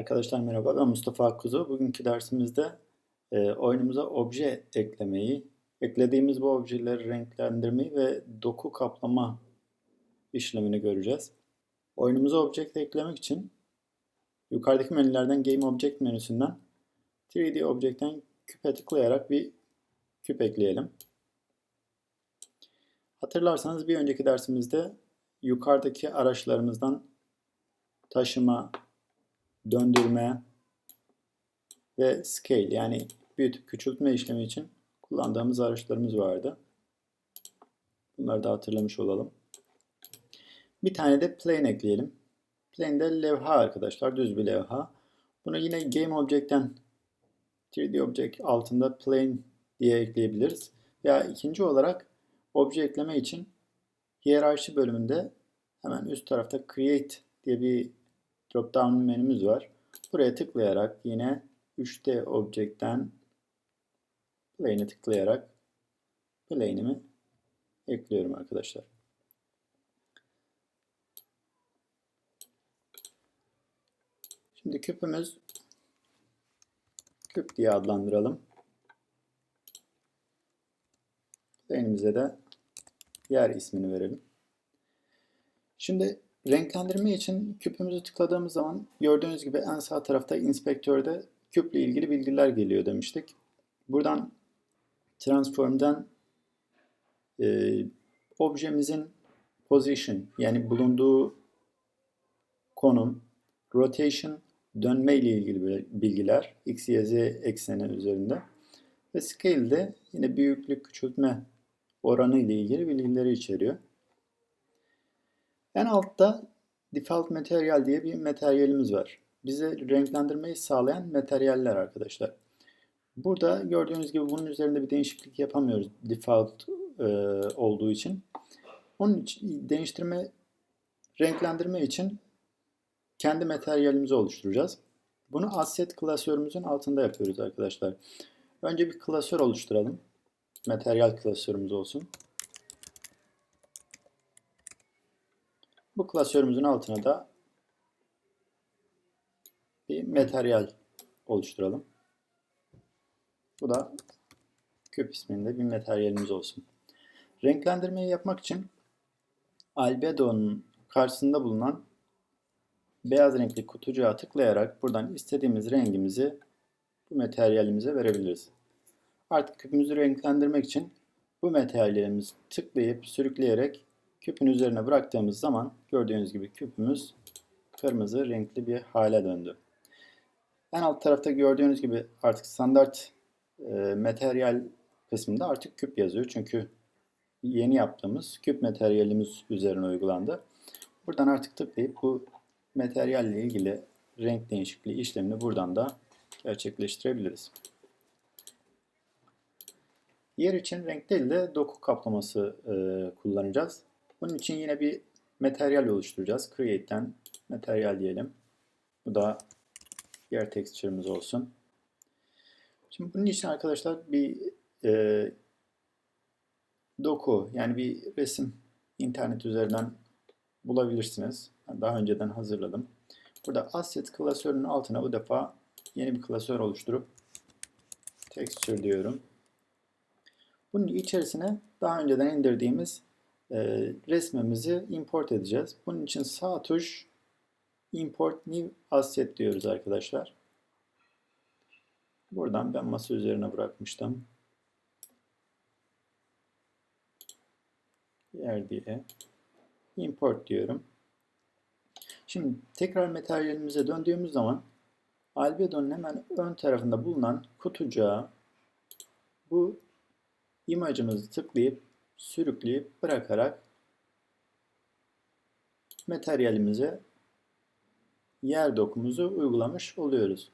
Arkadaşlar merhaba ben Mustafa Akkuzu. Bugünkü dersimizde e, oyunumuza obje eklemeyi, eklediğimiz bu objeleri renklendirmeyi ve doku kaplama işlemini göreceğiz. Oyunumuza obje eklemek için yukarıdaki menülerden Game Object menüsünden 3D Object'ten küpe tıklayarak bir küp ekleyelim. Hatırlarsanız bir önceki dersimizde yukarıdaki araçlarımızdan taşıma, döndürme ve scale yani büyütüp küçültme işlemi için kullandığımız araçlarımız vardı. Bunları da hatırlamış olalım. Bir tane de plane ekleyelim. Plane de levha arkadaşlar. Düz bir levha. Bunu yine Game Object'ten 3D Object altında plane diye ekleyebiliriz. Veya ikinci olarak obje ekleme için hiyerarşi bölümünde hemen üst tarafta Create diye bir drop down menümüz var. Buraya tıklayarak yine 3D Object'ten Plane'e tıklayarak Plane'imi ekliyorum arkadaşlar. Şimdi küpümüz küp diye adlandıralım. Plane'imize de yer ismini verelim. Şimdi renklendirme için küpümüzü tıkladığımız zaman gördüğünüz gibi en sağ tarafta inspektörde küple ilgili bilgiler geliyor demiştik. Buradan transform'dan e, objemizin position yani bulunduğu konum, rotation, dönme ile ilgili bilgiler x, y, z ekseni üzerinde ve scale de yine büyüklük küçültme oranı ile ilgili bilgileri içeriyor. En altta default material diye bir materyalimiz var. Bize renklendirmeyi sağlayan materyaller arkadaşlar. Burada gördüğünüz gibi bunun üzerinde bir değişiklik yapamıyoruz default e, olduğu için. Onun için değiştirme, renklendirme için kendi materyalimizi oluşturacağız. Bunu asset klasörümüzün altında yapıyoruz arkadaşlar. Önce bir klasör oluşturalım. Materyal klasörümüz olsun. Bu klasörümüzün altına da bir materyal oluşturalım. Bu da küp isminde bir materyalimiz olsun. Renklendirmeyi yapmak için albedo'nun karşısında bulunan beyaz renkli kutucuğa tıklayarak buradan istediğimiz rengimizi bu materyalimize verebiliriz. Artık küpümüzü renklendirmek için bu materyalimizi tıklayıp sürükleyerek küpün üzerine bıraktığımız zaman gördüğünüz gibi küpümüz kırmızı renkli bir hale döndü. En alt tarafta gördüğünüz gibi artık standart e, materyal kısmında artık küp yazıyor. Çünkü yeni yaptığımız küp materyalimiz üzerine uygulandı. Buradan artık tıklayıp bu materyalle ilgili renk değişikliği işlemini buradan da gerçekleştirebiliriz. Yer için renk değil de doku kaplaması e, kullanacağız. Bunun için yine bir materyal oluşturacağız. Create'den materyal diyelim. Bu da yer texture'ımız olsun. Şimdi bunun için arkadaşlar bir e, doku yani bir resim internet üzerinden bulabilirsiniz. Daha önceden hazırladım. Burada asset klasörünün altına bu defa yeni bir klasör oluşturup texture diyorum. Bunun içerisine daha önceden indirdiğimiz resmimizi import edeceğiz. Bunun için sağ tuş import new asset diyoruz arkadaşlar. Buradan ben masa üzerine bırakmıştım. Yer diye import diyorum. Şimdi tekrar materyalimize döndüğümüz zaman Albedo'nun hemen ön tarafında bulunan kutucuğa bu imajımızı tıklayıp sürükleyip bırakarak materyalimize yer dokumuzu uygulamış oluyoruz.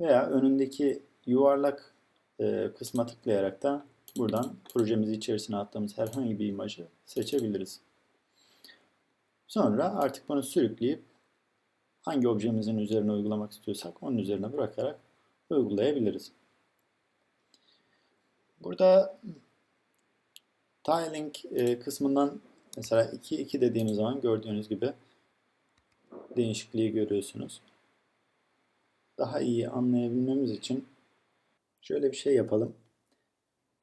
Veya önündeki yuvarlak e, kısma tıklayarak da buradan projemizi içerisine attığımız herhangi bir imajı seçebiliriz. Sonra artık bunu sürükleyip hangi objemizin üzerine uygulamak istiyorsak onun üzerine bırakarak uygulayabiliriz. Burada Tiling e, kısmından mesela 2 2 dediğimiz zaman gördüğünüz gibi değişikliği görüyorsunuz. daha iyi anlayabilmemiz için şöyle bir şey yapalım.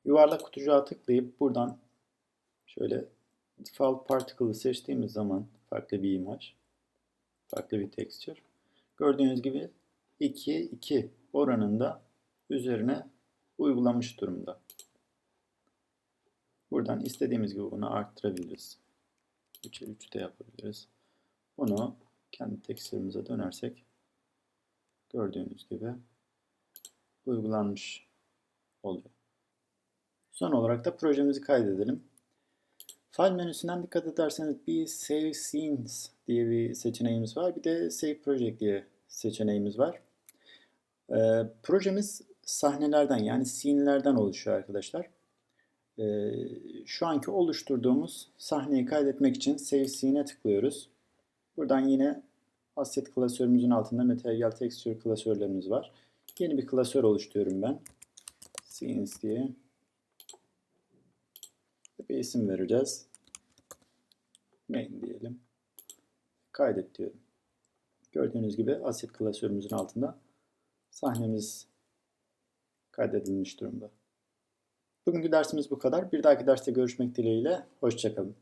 Yuvarlak kutucuğa tıklayıp buradan şöyle default particle'ı seçtiğimiz zaman farklı bir imaj, farklı bir texture. Gördüğünüz gibi 2'ye 2 oranında üzerine uygulamış durumda. Buradan istediğimiz gibi bunu arttırabiliriz. 3'e 3 de yapabiliriz. Bunu kendi texture'ımıza dönersek gördüğünüz gibi uygulanmış oluyor. Son olarak da projemizi kaydedelim. File menüsünden dikkat ederseniz bir Save Scenes diye bir seçeneğimiz var. Bir de Save Project diye seçeneğimiz var. Ee, projemiz sahnelerden yani scene'lerden oluşuyor arkadaşlar. Ee, şu anki oluşturduğumuz sahneyi kaydetmek için Save Scene'e tıklıyoruz. Buradan yine Asset klasörümüzün altında Material Texture klasörlerimiz var. Yeni bir klasör oluşturuyorum ben. Scenes diye. Bir isim vereceğiz. Main diyelim. Kaydet diyorum. Gördüğünüz gibi Asset klasörümüzün altında sahnemiz kaydedilmiş durumda. Bugünkü dersimiz bu kadar. Bir dahaki derste görüşmek dileğiyle. Hoşçakalın.